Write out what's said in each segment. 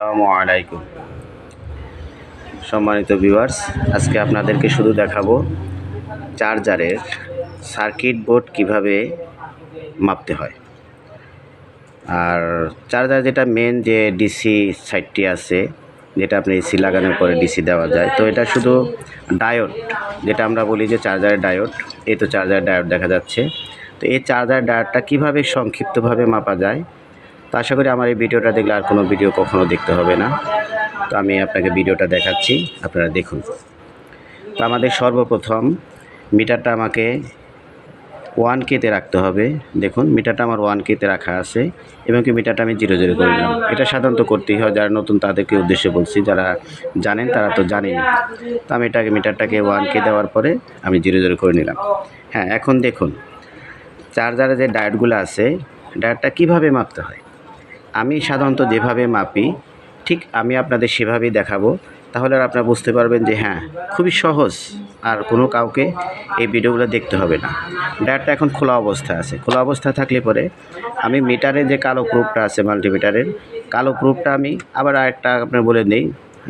আসসালামু আলাইকুম। সম্মানিত ভিউয়ার্স, আজকে আপনাদেরকে শুধু দেখাবো চার্জারের সার্কিট বোর্ড কীভাবে মাপতে হয়। আর চার্জার যেটা মেন যে ডিসি সাইডটি আছে, যেটা আপনি এসি লাগানোর পরে ডিসি দেওয়া যায়, তো এটা শুধু ডায়োড, যেটা আমরা বলি যে চার্জারের ডায়োড, এই তো চার্জার ডায়োড দেখা যাচ্ছে। তো এই চার্জার ডায়োডটা কীভাবে সংক্ষিপ্তভাবে মাপা যায় তো আশা করি আমার এই ভিডিওটা দেখলে আর কোনো ভিডিও কখনো দেখতে হবে না। তো আমি আপনাকে ভিডিওটা দেখাচ্ছি, আপনারা দেখুন। তো আমাদের সর্বপ্রথম মিটারটা আমাকে ওয়ান কেতে রাখতে হবে। দেখুন, মিটারটা আমার ওয়ান কেতে রাখা আছে এবং কি মিটারটা আমি জিরো জিরো করে নিলাম এটা সাধারণত করতেই হয়, যারা নতুন তাদেরকে উদ্দেশ্যে বলছি, যারা জানেন তারা তো জানেনি। তো আমি এটাকে, মিটারটাকে ওয়ান কে দেওয়ার পরে আমি জিরো জিরো করে নিলাম। হ্যাঁ এখন দেখুন, চার্জারে যে ডায়েটগুলো আছে ডায়েটটা কীভাবে মাপতে হয়? আমি সাধারণত যেভাবে মাপি, ঠিক আমি আপনাদের সেভাবেই দেখাবো। তাহলে আর আপনারা বুঝতে পারবেন যে হ্যাঁ খুবই সহজ, আর কোনো কাউকে এই ভিডিওগুলো দেখতে হবে না। ডায়ারটা এখন খোলা অবস্থা আছে। খোলা অবস্থা থাকলে পরে আমি মিটারে যে কালো প্রুফটা আছে মাল্টিমিটারের, কালো প্রুফটা আমি আবার আরেকটা আপনার বলে নেই।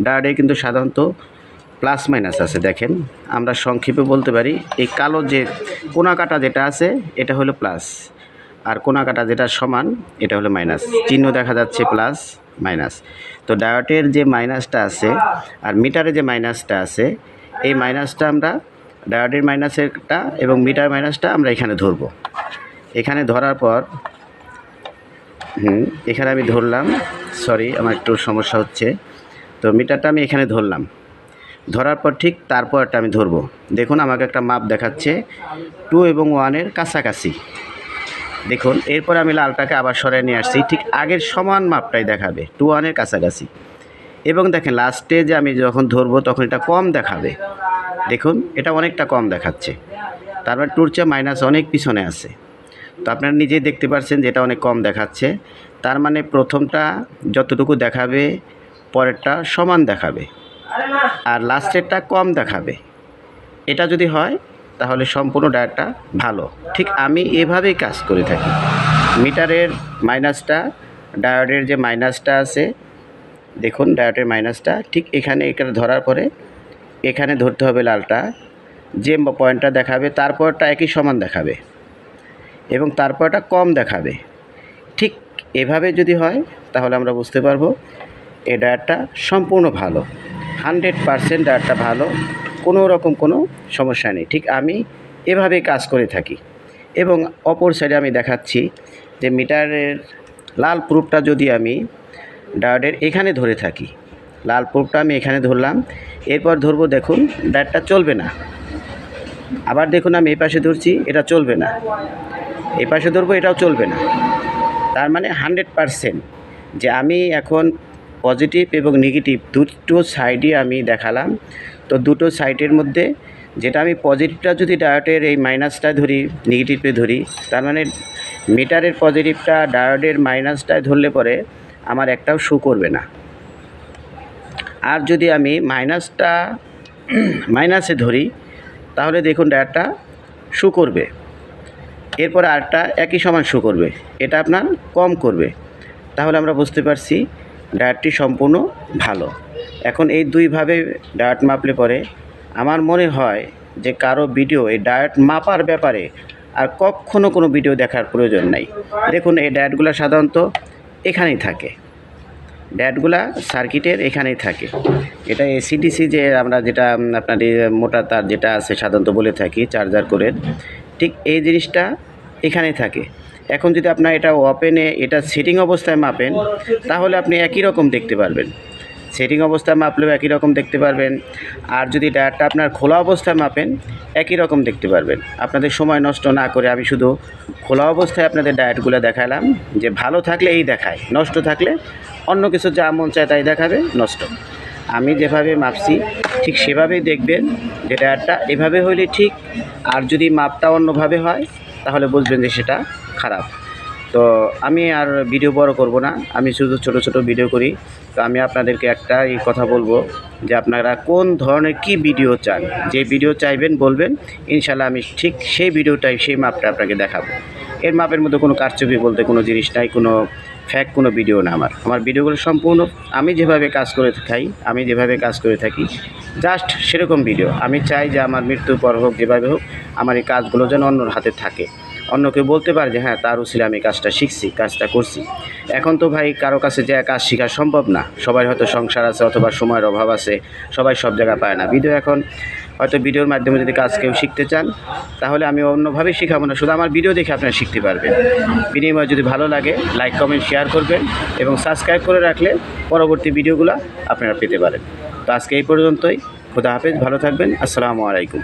ডায়ারে কিন্তু সাধারণত প্লাস মাইনাস আছে, দেখেন। আমরা সংক্ষেপে বলতে পারি, এই কালো যে কোনা কাটা যেটা আছে, এটা হলো প্লাস। আর কোনা কাটা যেটা সমান, এটা হলো মাইনাস। চিহ্ন দেখা যাচ্ছে প্লাস, মাইনাস। তো ডায়োটের যে মাইনাসটা আছে আর মিটারে যে মাইনাসটা আছে, এই মাইনাসটা আমরা ডায়োটের মাইনাসেরটা এবং মিটার মাইনাসটা আমরা এখানে ধরবো। এখানে ধরার পর, হুম, এখানে আমি ধরলাম, সরি, আমার একটু সমস্যা হচ্ছে। তো মিটারটা আমি এখানে ধরলাম। ধরার পর ঠিক তারপরটা আমি ধরবো। দেখুন, আমাকে একটা মাপ দেখাচ্ছে। টু এবং ওয়ানের কাছাকাছি। দেখুন, এরপর আমি লালটাকে আবার সরাই নিয়ে আসছি। ঠিক আগের সমান মাপটাই দেখাবে টু ওয়ানের কাছাকাছি। এবং দেখেন লাস্টে যে আমি যখন ধরবো, তখন এটা কম দেখাবে। দেখুন, এটা অনেকটা কম দেখাচ্ছে। তারপর টুর চেয়ে মাইনাস অনেক পিছনে আছে। তো আপনারা নিজেই দেখতে পাচ্ছেন যে এটা অনেক কম দেখাচ্ছে। তার মানে প্রথমটা যতটুকু দেখাবে, পরেরটা সমান দেখাবে। আর লাস্টেরটা কম দেখাবে। এটা যদি হয় তাহলে সম্পূর্ণ ডায়ারটা ভালো। ঠিক আমি এভাবেই কাজ করে থাকি। মিটারের মাইনাসটা, ডায়োডের যে মাইনাসটা আছে, দেখুন ডায়োডের মাইনাসটা, ঠিক এখানে এখানে ধরার পরে এখানে ধরতে হবে লালটা, যে পয়েন্টটা দেখাবে তারপরটা একই সমান দেখাবে এবং তারপরটা কম দেখাবে। ঠিক এভাবে যদি হয়, তাহলে আমরা বুঝতে পারব এই ডায়ারটা সম্পূর্ণ ভালো। হানড্রেড পারসেন্ট ডায়ারটা ভালো। কোনো রকম কোনো সমস্যা নেই। ঠিক আমি এভাবে কাজ করে থাকি। এবং অপর সাইডে আমি দেখাচ্ছি যে মিটারের লাল প্রুফটা যদি আমি ডায়োডের এখানে ধরে থাকি, লাল প্রুফটা আমি এখানে ধরলাম, এরপর ধরবো দেখুন ডায়োডটা চলবে না। আবার দেখুন আমি এই পাশে ধরছি, এটা চলবে না। এই পাশে ধরবো, এটাও চলবে না। তার মানে হান্ড্রেড পারসেন্ট যে আমি এখন পজিটিভ এবং নেগেটিভ দুটো সাইডই আমি দেখালাম। তো দুটো সাইডের মধ্যে যেটা আমি পজিটিভটা যদি ডায়োডের এই মাইনাসটা ধরি, নেগেটিভে ধরি, তার মানে মিটারের পজিটিভটা ডায়োডের মাইনাসটায় ধরলে পরে আমার একটাও শু করবে না। আর যদি আমি মাইনাসটা মাইনাসে ধরি, তাহলে দেখুন ডায়োডটা শু করবে। এরপর আরটা একই সমান শু করবে। এটা আপনার কম করবে। তাহলে আমরা বুঝতে পারছি ডায়েটটি সম্পূর্ণ ভালো। এখন এই দুইভাবে ডায়েট মাপলে পরে আমার মনে হয় যে কারও ভিডিও, এই ডায়েট মাপার ব্যাপারে আর কখনো কোনো ভিডিও দেখার প্রয়োজন নাই। দেখুন, এই ডায়েটগুলো সাধারণত এখানেই থাকে। ড্যাটগুলা সার্কিটের এখানেই থাকে। এটা এসিডিসি যে আমরা যেটা আপনার মোটা তার যেটা আছে, সাধারণত বলে থাকি, চার্জার করে, ঠিক এই জিনিসটা এখানেই থাকে। এখন যদি আপনার এটা ওপেনে এটা সেটিং অবস্থায় মাপেন, তাহলে আপনি একই রকম দেখতে পারবেন। সেটিং অবস্থায় মাপলেও একই রকম দেখতে পারবেন। আর যদি ডায়ারটা আপনার খোলা অবস্থায় মাপেন, একই রকম দেখতে পারবেন। আপনাদের সময় নষ্ট না করে আমি শুধু খোলা অবস্থায় আপনাদের ডায়েটগুলো দেখালাম, যে ভালো থাকলে এই দেখায়, নষ্ট থাকলে অন্য কিছু যা মন চায় তাই দেখাবে, নষ্ট। আমি যেভাবে মাপছি, ঠিক সেভাবেই দেখবেন যে ডায়ারটা এভাবে হইলে ঠিক, আর যদি মাপটা অন্যভাবে হয় তাহলে বুঝবেন যে সেটা খারাপ। তো আমি আর ভিডিও বড় করব না, আমি শুধু ছোট ছোট ভিডিও করি। তো আমি আপনাদেরকে একটা এই কথা বলব যে আপনারা কোন ধরনের কি ভিডিও চান, যে ভিডিও চাইবেন বলবেন ইনশাল্লাহ আমি ঠিক সেই ভিডিওটাই, সেই মাপটা আপনাকে দেখাবো। এর মাপের মধ্যে কোনো কারচুপি বলতে কোনো জিনিস নাই, কোনো ফ্যাক কোনো ভিডিও না আমার। আমার ভিডিওগুলো সম্পূর্ণ আমি যেভাবে কাজ করে খাই আমি যেভাবে কাজ করে থাকি জাস্ট সেরকম ভিডিও আমি চাই যে আমার মৃত্যুর পর হোক, যেভাবে হোক, আমার এই কাজগুলো যেন অন্যর হাতে থাকে। অন্য কেউ বলতে পারে যে হ্যাঁ তার উচিলে আমি কাজটা শিখছি, কাজটা করছি। এখন তো ভাই কারও কাছে যে কাজ শেখা সম্ভব না। সবাই হয়তো সংসার আছে অথবা সময়ের অভাব আছে, সবাই সব জায়গায় পায় না। ভিডিও এখন হয়তো ভিডিওর মাধ্যমে যদি কাজ কেউ শিখতে চান, তাহলে আমি অন্যভাবে শিখাবো না। শুধু আমার ভিডিও দেখে আপনারা শিখতে পারবেন। বিনিময়ে যদি ভালো লাগে লাইক কমেন্ট শেয়ার করবেন এবং সাবস্ক্রাইব করে রাখলে পরবর্তী ভিডিওগুলো আপনারা পেতে পারেন। তো আজকে এই পর্যন্তই। খোদা হাফেজ, ভালো থাকবেন। আসসালামু আলাইকুম।